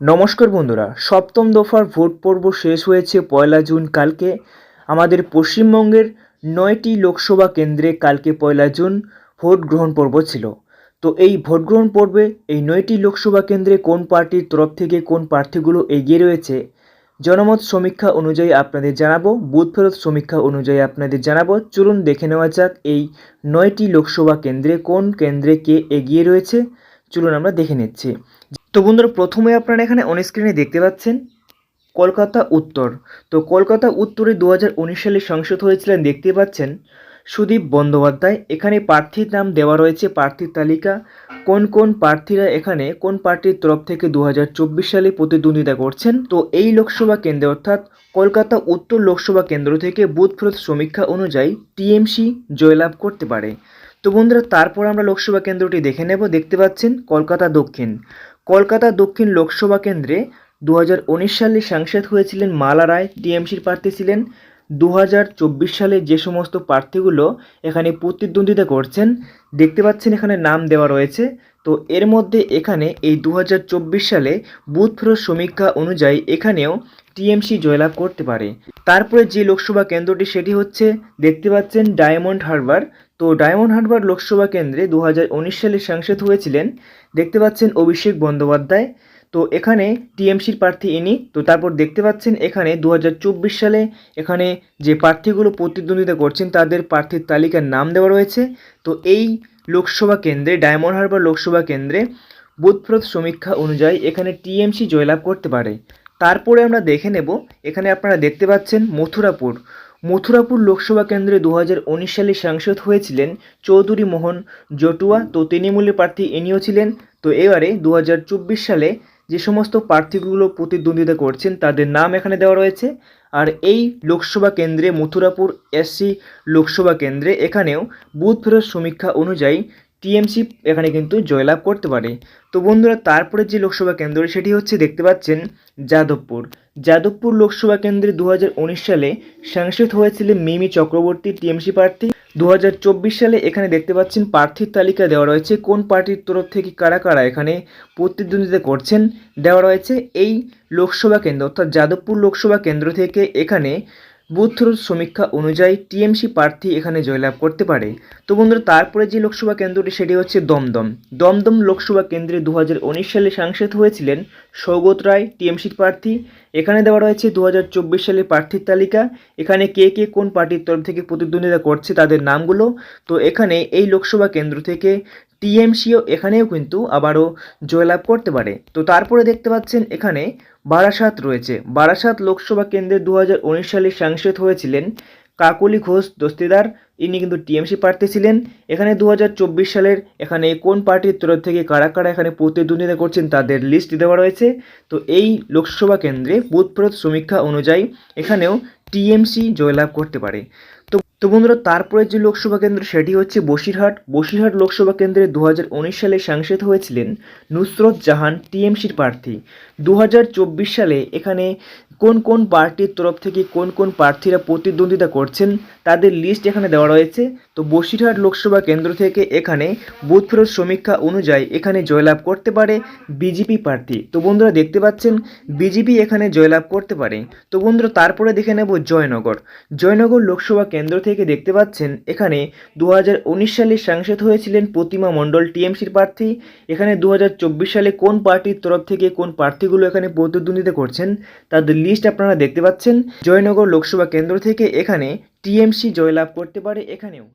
নমস্কার বন্ধুরা, সপ্তম দফার ভোট পর্ব শেষ হয়েছে পয়লা জুন কালকে। আমাদের পশ্চিমবঙ্গের নয়টি লোকসভা কেন্দ্রে কালকে পয়লা জুন ভোট গ্রহণ পর্ব ছিল। তো এই ভোট গ্রহণ পর্বে এই নয়টি লোকসভা কেন্দ্রে কোন পার্টির তরফ থেকে কোন প্রার্থীগুলো এগিয়ে রয়েছে, জনমত সমীক্ষা অনুযায়ী আপনাদের জানাব, বুথ ফেরত সমীক্ষা অনুযায়ী আপনাদের জানাব। চলুন দেখে নেওয়া যাক এই নয়টি লোকসভা কেন্দ্রে কোন কেন্দ্রে কে এগিয়ে রয়েছে। চলুন আমরা দেখে নিচ্ছি। তো বন্ধুরা, প্রথমে আপনারা এখানে অন স্ক্রিনে দেখতে পাচ্ছেন কলকাতা উত্তর। তো কলকাতা উত্তরে দু হাজার উনিশ সালে সংসদ হয়েছিলেন, দেখতে পাচ্ছেন সুদীপ বন্দ্যোপাধ্যায়। এখানে প্রার্থীর নাম দেওয়া রয়েছে, প্রার্থীর তালিকা। কোন কোন প্রার্থীরা এখানে, কোন পার্টির তরফ থেকে দু হাজার চব্বিশ সালে প্রতিদ্বন্দ্বিতা করছেন? তো এই লোকসভা কেন্দ্রে, অর্থাৎ কলকাতা উত্তর লোকসভা কেন্দ্র থেকে বুথ ফেরত সমীক্ষা অনুযায়ী টিএমসি জয়লাভ করতে পারে। তো বন্ধুরা, তারপর আমরা লোকসভা কেন্দ্রটি দেখে নেব। দেখতে পাচ্ছেন কলকাতা দক্ষিণ। কলকাতা দক্ষিণ লোকসভা কেন্দ্রে দু হাজার উনিশ সালে সাংসদ হয়েছিলেন মালা রায়, টিএমসির প্রার্থী ছিলেন। দু হাজার চব্বিশ সালে যে সমস্ত প্রার্থীগুলো এখানে প্রতিদ্বন্দ্বিতা করছেন, দেখতে পাচ্ছেন এখানে নাম দেওয়া রয়েছে। তো এর মধ্যে এখানে এই দু হাজার চব্বিশ সালে বুথ ফেরত সমীক্ষা অনুযায়ী এখানেও টিএমসি জয়লাভ করতে পারে। তারপরে যে লোকসভা কেন্দ্রটি সেটি হচ্ছে, দেখতে পাচ্ছেন ডায়মন্ড হারবার তো ডায়মন্ড হারবার লোকসভা কেন্দ্রে দু হাজার উনিশ সালে সাংসদ হয়েছিলেন দেখতে পাচ্ছেন অভিষেক বন্দ্যোপাধ্যায়। তো এখানে টিএমসির প্রার্থী ইনি। তো তারপর দেখতে পাচ্ছেন এখানে দু হাজার চব্বিশ সালে এখানে যে প্রার্থীগুলো প্রতিদ্বন্দ্বিতা করছেন তাদের প্রার্থীর তালিকার নাম দেওয়া রয়েছে। তো এই লোকসভা কেন্দ্রে, ডায়মন্ড হারবার লোকসভা কেন্দ্রে বুথপ্রদ সমীক্ষা অনুযায়ী এখানে টিএমসি জয়লাভ করতে পারে। তারপরে আমরা দেখে নেব। এখানে আপনারা দেখতে পাচ্ছেন মথুরাপুর। মথুরাপুর লোকসভা কেন্দ্রে দু হাজার উনিশ সালে সাংসদ হয়েছিলেন চৌধুরী মোহন জটুয়া। তো তৃণমূলের প্রার্থী ইনিও ছিলেন। তো এবারে দু হাজার চব্বিশ সালে যে সমস্ত প্রার্থীগুলো প্রতিদ্বন্দ্বিতা করছেন, তাদের নাম এখানে দেওয়া রয়েছে। আর এই লোকসভা কেন্দ্রে মথুরাপুর এসসি লোকসভা কেন্দ্রে এখানেও বুথ ফেরত সমীক্ষা অনুযায়ী টিএমসি এখানে কিন্তু জয়লাভ করতে পারে। তো বন্ধুরা, তারপরে যে লোকসভা কেন্দ্র সেটি হচ্ছে দেখতে পাচ্ছেন যাদবপুর। যাদবপুর লোকসভা কেন্দ্রে দু হাজার উনিশ সালে সাংসদ হয়েছিলেন মিমি চক্রবর্তী, টিএমসি প্রার্থী। দু হাজার চব্বিশ সালে এখানে দেখতে পাচ্ছেন প্রার্থীর তালিকা দেওয়া রয়েছে। কোন পার্টির তরফ থেকে কারা কারা এখানে প্রতিদ্বন্দ্বিতা করছেন দেওয়া রয়েছে। এই লোকসভা কেন্দ্র অর্থাৎ যাদবপুর লোকসভা কেন্দ্র থেকে এখানে বুথ সমীক্ষা অনুযায়ী টিএমসি প্রার্থী এখানে জয়লাভ করতে পারে। তো বন্ধুরা, তারপরে যে লোকসভা কেন্দ্রটি, সেটি হচ্ছে দমদম। দমদম লোকসভা কেন্দ্রে দু হাজার উনিশ সালে সাংসদ হয়েছিলেন সৌগত রায়, টিএমসির প্রার্থী। এখানে দেওয়া রয়েছে দু সালে প্রার্থীর তালিকা। এখানে কে কে কোন পার্টির তরফ থেকে প্রতিদ্বন্দ্বিতা করছে তাদের নামগুলো। তো এখানে এই লোকসভা কেন্দ্র থেকে টিএমসিও এখানেও কিন্তু আবারও জয়লাভ করতে পারে। তো তারপরে দেখতে পাচ্ছেন এখানে বারাসাত রয়েছে। বারাসাত লোকসভা কেন্দ্রে দু হাজার উনিশ সালে সাংসদ হয়েছিলেন কাকলি ঘোষ দস্তিদার। ইনি কিন্তু টিএমসি প্রার্থী ছিলেন। এখানে দু হাজার চব্বিশ সালের এখানে কোন পার্টির তরফ থেকে কারা কারা এখানে প্রতিদ্বন্দ্বিতা করছেন তাদের লিস্ট দেওয়া রয়েছে। তো এই লোকসভা কেন্দ্রে বুথ সমীক্ষা অনুযায়ী এখানেও টিএমসি জয়লাভ করতে পারে। তো বন্ধুরা, তারপরে যে লোকসভা কেন্দ্র সেটি হচ্ছে বসিরহাট। বসিরহাট লোকসভা কেন্দ্রে দু হাজার উনিশ সালে সাংসদ হয়েছিলেন নুসরত জাহান, টিএমসির প্রার্থী। দু হাজার চব্বিশ সালে এখানে কোন কোন পার্টির তরফ থেকে কোন কোন প্রার্থীরা প্রতিদ্বন্দ্বিতা করছেন তাদের লিস্ট এখানে দেওয়া রয়েছে। তো বসিরহাট লোকসভা কেন্দ্র থেকে এখানে বুথ ফেরত সমীক্ষা অনুযায়ী এখানে জয়লাভ করতে পারে বিজেপি প্রার্থী। তো বন্ধুরা দেখতে পাচ্ছেন, বিজেপি এখানে জয়লাভ করতে পারে। তো বন্ধুরা তারপরে দেখে নেব জয়নগর। জয়নগর লোকসভা কেন্দ্র থেকে দেখতে পাচ্ছেন, এখানে দু হাজার উনিশ সালে সাংসদ হয়েছিলেন প্রতিমা মণ্ডল টিএমসির প্রার্থী। এখানে দু হাজার চব্বিশ সালে কোন পার্টির তরফ থেকে কোন প্রার্থীগুলো এখানে প্রতিদ্বন্দ্বিতা করছেন তাদের লিস্ট আপনারা দেখতে পাচ্ছেন। জয়নগর লোকসভা কেন্দ্র থেকে এখানে টিএমসি জয়লাভ করতে পারে এখানেও।